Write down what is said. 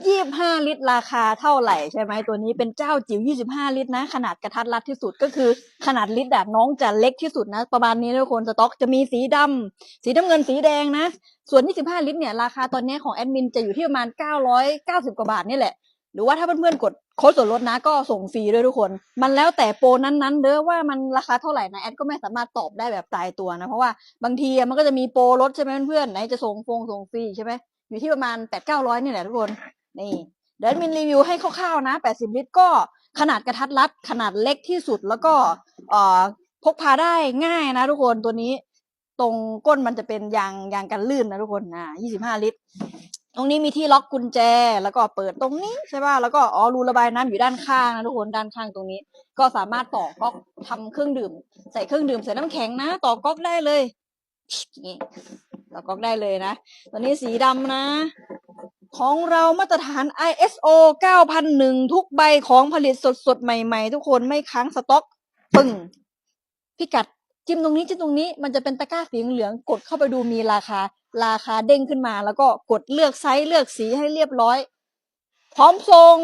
25ลิตรราคาเท่าไหร่ใช่ไหมตัวนี้เป็นเจ้าจิ๋ว25ลิตรนะ ขนาดกระทัดรัดที่สุดก็คือ ขนาดลิตรอะน้องจะเล็กที่สุดนะ ประมาณนี้ทุกคนสต็อกจะมีสีดำสีน้ำเงินสีแดงนะ ส่วน25ลิตรเนี่ยราคาตอนนี้ของแอดมินจะอยู่ที่ประมาณ990กว่าบาทนี่แหละหรือว่าถ้าเพื่อนๆกดโค้ดส่วนลดนะก็ส่งฟรีด้วยทุกคน มันแล้วแต่โปรนั้นๆเด้อว่ามันราคาเท่าไหร่นะแอดก็ไม่สามารถตอบได้แบบตายตัวนะ เพราะว่าบางทีมันก็จะมีโปรลดใช่ไหมเพื่อนๆไหนจะส่งฟงส่งฟรีใช่ไหมอยู่ที่ประมาณ8 9 0 0นี่แหละทุกคน นี่เดี๋ยวมินรีวิวให้คร่าวๆนะ 80 ลิตรก็ขนาดกระทัดรัด ขนาดเล็กที่สุดแล้วก็เอ่อพกพาได้ง่ายนะทุกคนตัวนี้ ตรงก้นมันจะเป็นยางยางกันลื่นนะทุกคนอ่า25 ลิตร ตรงนี้มีที่ล็อกกุญแจ แล้วก็เปิดตรงนี้ใช่ป่ะแล้วก็อ๋อรูระบายน้ำอยู่ด้านข้างนะทุกคนด้านข้างตรงนี้ ก็สามารถต่อก๊อกทำเครื่องดื่ม ใส่เครื่องดื่มใส่น้ำแข็งนะ ต่อก๊อกได้เลยนี่ต่อก๊อกได้เลยนะตัวนี้สีดำนะ ของเรามาตรฐาน ISO 9001 ทุกใบของผลิตสดๆ ใหม่ๆ ทุกคนไม่ค้างสต็อกปึ้งพิกัดจิ้มตรงนี้จิ้มตรงนี้มันจะเป็นตะกร้าสีเหลืองกดเข้าไปดูมีราคา ราคาเด้งขึ้นมา แล้วก็กดเลือกไซส์เลือกสีให้เรียบร้อย พร้อมส่ง